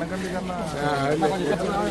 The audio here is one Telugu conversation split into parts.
గ్రామీణ తరఫున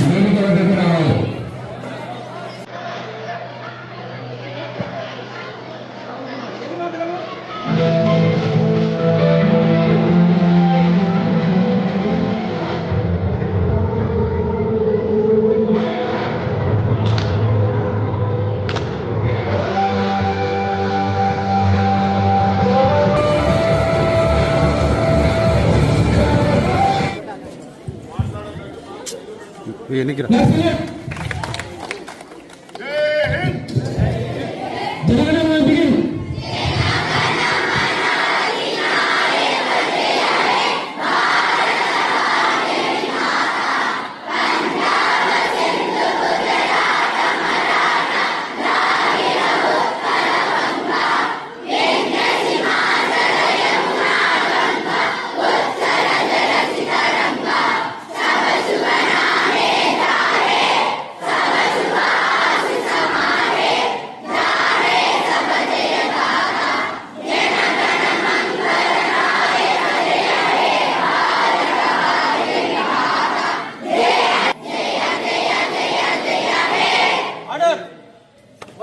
నేను కూడా దగ్గర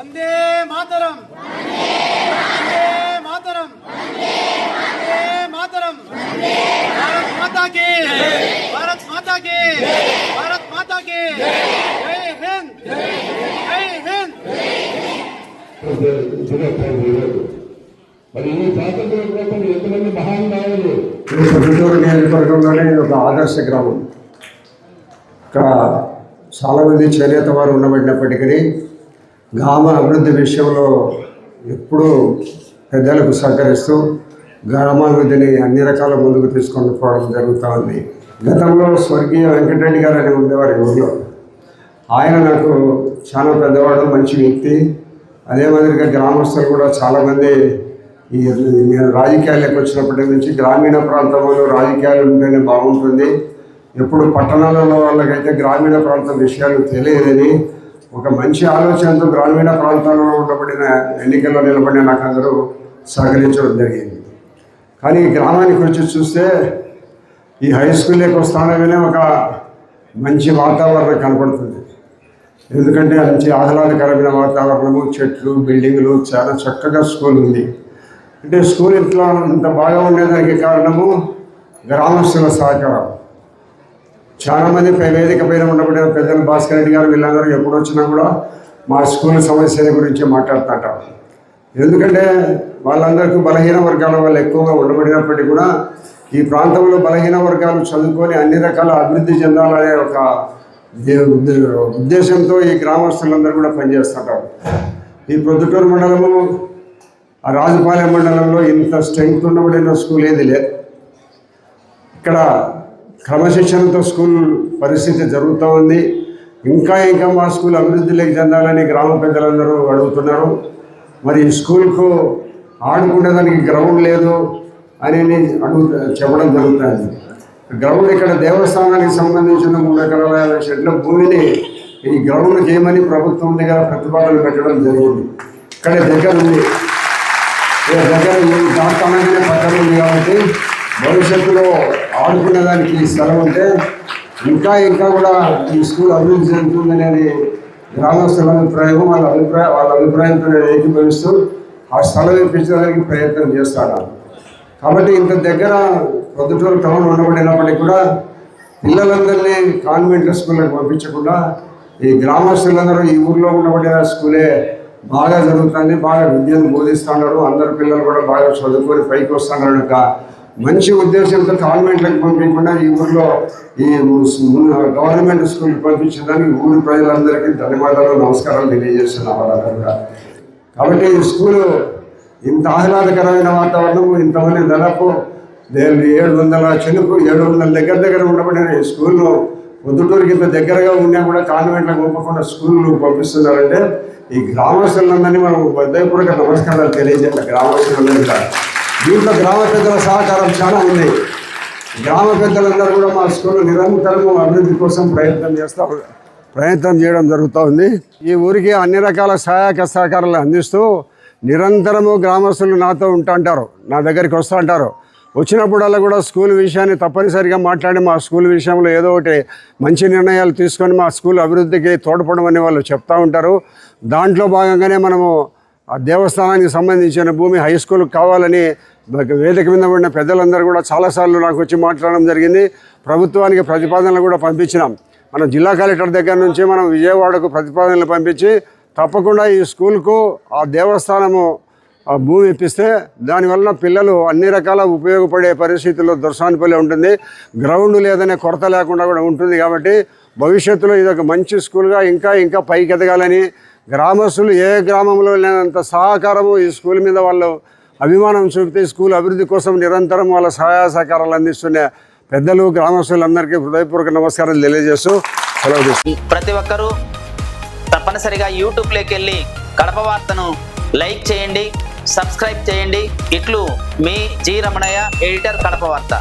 వందే మాతరం. వందే మాతరం. వందే మాతరం. భారత్ మాతా కి భారత్ మాతా కి భారత్ మాతా కి జై. హింద్. జై హింద్. మరి ఈ స్వాతంత్రం కోసం ఎంతమంది మహానుభావులు? ఈ గుంటూరు నియోజకవర్గంలోనే ఇది ఒక ఆదర్శ గ్రామం. ఇక్కడ చాలామంది చేనేత వారు ఉండబడినప్పటికీ గ్రామ అభివృద్ధి విషయంలో ఎప్పుడూ పెద్దలకు సహకరిస్తూ గ్రామాభివృద్ధిని అన్ని రకాల ముందుకు తీసుకొని పోవడం జరుగుతూ ఉంది. గతంలో స్వర్గీయ వెంకటరెడ్డి గారు అని ఉండేవారు ఊళ్ళో ఆయన నాకు చాలా పెద్దవాడు మంచి వ్యక్తి. అదే మాదిరిగా గ్రామస్తులు కూడా చాలామంది ఈ నేను రాజకీయాలకు వచ్చినప్పటి నుంచి గ్రామీణ ప్రాంతంలో రాజకీయాలు ఉంటేనే బాగుంటుంది. ఎప్పుడు పట్టణాలలో వాళ్ళకైతే గ్రామీణ ప్రాంతం విషయాలు తెలియదని ఒక మంచి ఆలోచనతో గ్రామీణ ప్రాంతాల్లో ఉండబడిన ఎన్నికల్లో నిలబడిన నాకు అందరూ సహకరించడం జరిగింది. కానీ గ్రామానికి వచ్చి చూస్తే ఈ హై స్కూల్లోకి వస్తానగానే ఒక మంచి వాతావరణం కనపడుతుంది. ఎందుకంటే మంచి ఆహ్లాదకరమైన వాతావరణము చెట్లు బిల్డింగులు చాలా చక్కగా స్కూల్ ఉంది. అంటే స్కూల్ ఇట్లా ఇంత బాగా ఉండేదానికి కారణము గ్రామస్తుల సహకారం. చాలామంది వేదిక పైన ఉండబడిన పెద్దలు భాస్కర్ రెడ్డి గారు వీళ్ళందరూ ఎప్పుడు వచ్చినా కూడా మా స్కూల్ సమస్యల గురించి మాట్లాడుతుంటారు. ఎందుకంటే వాళ్ళందరికీ బలహీన వర్గాల వాళ్ళు ఎక్కువగా ఉండబడినప్పటికీ కూడా ఈ ప్రాంతంలో బలహీన వర్గాలు చదువుకొని అన్ని రకాల అభివృద్ధి చెందాలనే ఒక ఉద్దేశంతో ఈ గ్రామస్తులందరూ కూడా పనిచేస్తుంటారు. ఈ ప్రొద్దుటూరు మండలము ఆ రాజుపాలెం మండలంలో ఇంత స్ట్రెంగ్త్ ఉండబడిన స్కూల్ ఏది లేదు. ఇక్కడ క్రమశిక్షణతో స్కూల్ పరిస్థితి జరుగుతూ ఉంది. ఇంకా ఇంకా మా స్కూల్ అభివృద్ధిలోకి చెందాలని గ్రామ పెద్దలందరూ అడుగుతున్నారు. మరి స్కూల్కు ఆడుకునేదానికి గ్రౌండ్ లేదు అని అడుగు చెప్పడం జరుగుతుంది. గ్రౌండ్ ఇక్కడ దేవస్థానానికి సంబంధించిన మూడు ఎకరాల షెడ్ల భూమిని ఈ గ్రౌండ్ చేయమని ప్రభుత్వం దగ్గర ప్రతిపాదన పెట్టడం జరిగింది. ఇక్కడ దగ్గర ఉంది. దగ్గర ఈ దాటానగానే పక్కన ఉంది కాబట్టి భవిష్యత్తులో ఆడుకునేదానికి స్థలం ఉంటే ఇంకా ఇంకా కూడా ఈ స్కూల్ అభివృద్ధి చెందుతుందనేది గ్రామస్తుల అభిప్రాయం వాళ్ళ అభిప్రాయం వాళ్ళ అభిప్రాయంతో ఏకీభవిస్తూ ఆ స్థలం ఇప్పించడానికి ప్రయత్నం చేస్తాను. కాబట్టి ఇంత దగ్గర పొద్దుటూరు టౌన్ ఉండబడినప్పటికీ కూడా పిల్లలందరినీ కాన్వెంట్ స్కూళ్ళకి పంపించకుండా ఈ గ్రామస్తులందరూ ఈ ఊర్లో ఉండబడిన స్కూలే బాగా జరుగుతుంది బాగా విద్యను బోధిస్తున్నారు అందరు పిల్లలు కూడా బాగా చదువుకొని పైకి వస్తున్నారు మంచి ఉద్దేశంతో కాన్వెంట్లకు పంపించకుండా ఈ ఊర్లో ఈ గవర్నమెంట్ స్కూల్కి పంపించడానికి ఊరి ప్రజలందరికీ ధన్యవాదాలు నమస్కారాలు తెలియజేస్తున్నాను వాళ్ళందరూ కాబట్టి ఈ స్కూలు ఇంత ఆహ్లాదకరమైన వాతావరణం ఇంతమంది దాదాపు ఏడు వందల చెనుకు ఏడు వందల దగ్గర దగ్గర ఉండబడిన ఈ స్కూల్లో పొద్దుటూరుకి ఇంత దగ్గరగా ఉన్నా కూడా కాన్వెంట్లకు పంపకుండా స్కూళ్ళు పంపిస్తున్నారంటే ఈ గ్రామస్తులందరినీ మనం హృదయపూర్వక నమస్కారాలు తెలియజేయాలి గ్రామస్తులందరికీ దీంట్లో గ్రామ పెద్దల సహకారం చాలా ఉంది. గ్రామ పెద్దలందరూ కూడా మా స్కూల్ నిరంతరము అభివృద్ధి కోసం ప్రయత్నం చేస్తూ ప్రయత్నం చేయడం జరుగుతూ ఉంది. ఈ ఊరికి అన్ని రకాల సహాయక సహకారాలు అందిస్తూ నిరంతరము గ్రామస్తులు నాతో ఉంటాంటారు నా దగ్గరికి వస్తూ ఉంటారు వచ్చినప్పుడల్లా కూడా స్కూల్ విషయాన్ని తప్పనిసరిగా మాట్లాడి మా స్కూల్ విషయంలో ఏదో ఒకటి మంచి నిర్ణయాలు తీసుకొని మా స్కూల్ అభివృద్ధికి తోడ్పడమని వాళ్ళు చెప్తూ ఉంటారు. దాంట్లో భాగంగానే మనము ఆ దేవస్థానానికి సంబంధించిన భూమి హై స్కూల్కి కావాలని వేదిక మీద ఉన్న పెద్దలందరూ కూడా చాలాసార్లు నాకు వచ్చి మాట్లాడడం జరిగింది. ప్రభుత్వానికి ప్రతిపాదనలు కూడా పంపించినాం. మనం జిల్లా కలెక్టర్ దగ్గర నుంచి మనం విజయవాడకు ప్రతిపాదనలు పంపించి తప్పకుండా ఈ స్కూల్కు ఆ దేవస్థానము ఆ భూమి ఇప్పిస్తే దానివల్ల పిల్లలు అన్ని రకాల ఉపయోగపడే పరిస్థితుల్లో దొరసానిపల్లి ఉంటుంది. గ్రౌండ్ లేదనే కొరత లేకుండా కూడా ఉంటుంది కాబట్టి భవిష్యత్తులో ఇది ఒక మంచి స్కూల్గా ఇంకా ఇంకా పైకి ఎదగాలని గ్రామస్తులు ఏ గ్రామంలో లేనంత సహకారము ఈ స్కూల్ మీద వాళ్ళు అభిమానం చూపితే స్కూల్ అభివృద్ధి కోసం నిరంతరం వాళ్ళ సహాయ సహకారాలు అందిస్తున్న పెద్దలు గ్రామస్తులందరికీ హృదయపూర్వక నమస్కారాలు తెలియజేస్తూ సెలవు ప్రతి ఒక్కరూ తప్పనిసరిగా యూట్యూబ్లోకి వెళ్ళి కడప వార్తను లైక్ చేయండి సబ్స్క్రైబ్ చేయండి. ఇట్లు మీ జి రమణయ్య ఎడిటర్ కడప వార్త.